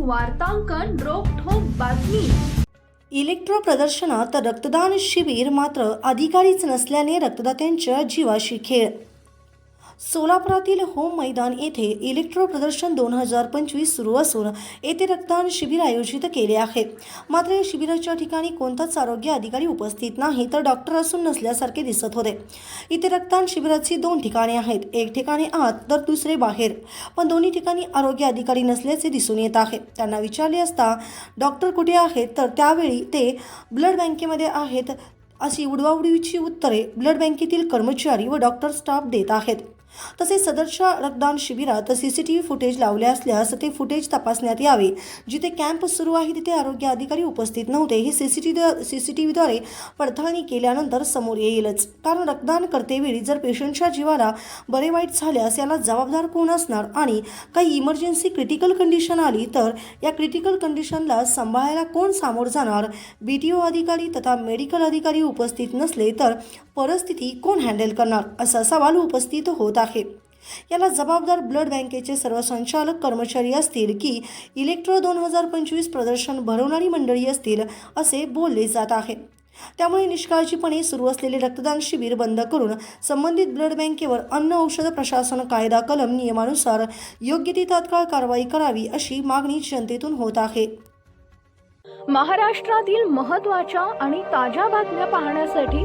वार्तांकन रोखोक बातमी. इलेक्ट्रो प्रदर्शनात रक्तदान शिबिर मात्र अधिकारीच नसल्याने रक्तदात्यांच्या जीवाशी खेळ सोलापुरातील होम मैदान येथे इलेक्ट्रो प्रदर्शन दोन हजार पंचवीस सुरू असून येथे रक्तदान शिबिर आयोजित केले आहे. मात्र या शिबिराच्या ठिकाणी कोणताच आरोग्य अधिकारी उपस्थित नाही तर डॉक्टर असून नसल्यासारखे दिसत होते. इथे रक्तदान शिबिराची दोन ठिकाणे आहेत. एक ठिकाणी आत तर दुसरे बाहेर. पण दोन्ही ठिकाणी आरोग्य अधिकारी नसल्याचे दिसून येत आहे. त्यांना विचारले असता डॉक्टर कुठे आहेत? तर त्यावेळी ते ब्लड बँकेमध्ये आहेत अशी उडवाउडवीची उत्तरे ब्लड बँकेतील कर्मचारी व डॉक्टर स्टाफ देत आहेत. तसेच सदरच्या रक्तदान शिबिरात C C T V footage लावले असल्यास ते फुटेज तपासण्यात यावे. जिथे कॅम्प सुरू आहे तिथे आरोग्य अधिकारी उपस्थित नव्हते. हे C C T C C T व्हीद्वारे पडताळणी केल्यानंतर समोर येईलच. कारण रक्तदान करतेवेळी जर पेशंटच्या जीवाला बरे वाईट झाल्यास याला जबाबदार कोण असणार? आणि काही इमर्जन्सी क्रिटिकल कंडिशन आली तर या क्रिटिकल कंडिशनला सांभाळायला कोण सामोर जाणार? बी टी ओ अधिकारी तथा मेडिकल अधिकारी उपस्थित नसले तर परिस्थिती कोण हँडल करणार? असा सवाल उपस्थित होत आहे याला जबाबदार ब्लड बँकेचे सर्व संचालक कर्मचारी असतील की इलेक्ट्रो दोन हजार पंचवीस प्रदर्शन भरवणारी मंडळी असतील असे बोलले जात आहे. त्यामुळे निष्काळजीपणे सुरू असलेले रक्तदान शिबिर बंद करून संबंधित ब्लड बँकेवर अन्न औषध प्रशासन कायदा कलम नियमानुसार योग्य ती तात्काळ कारवाई करावी अशी मागणी जनतेतून होत आहे. महाराष्ट्रातील महत्त्वाच्या आणि ताज्या बातम्या पाहण्यासाठी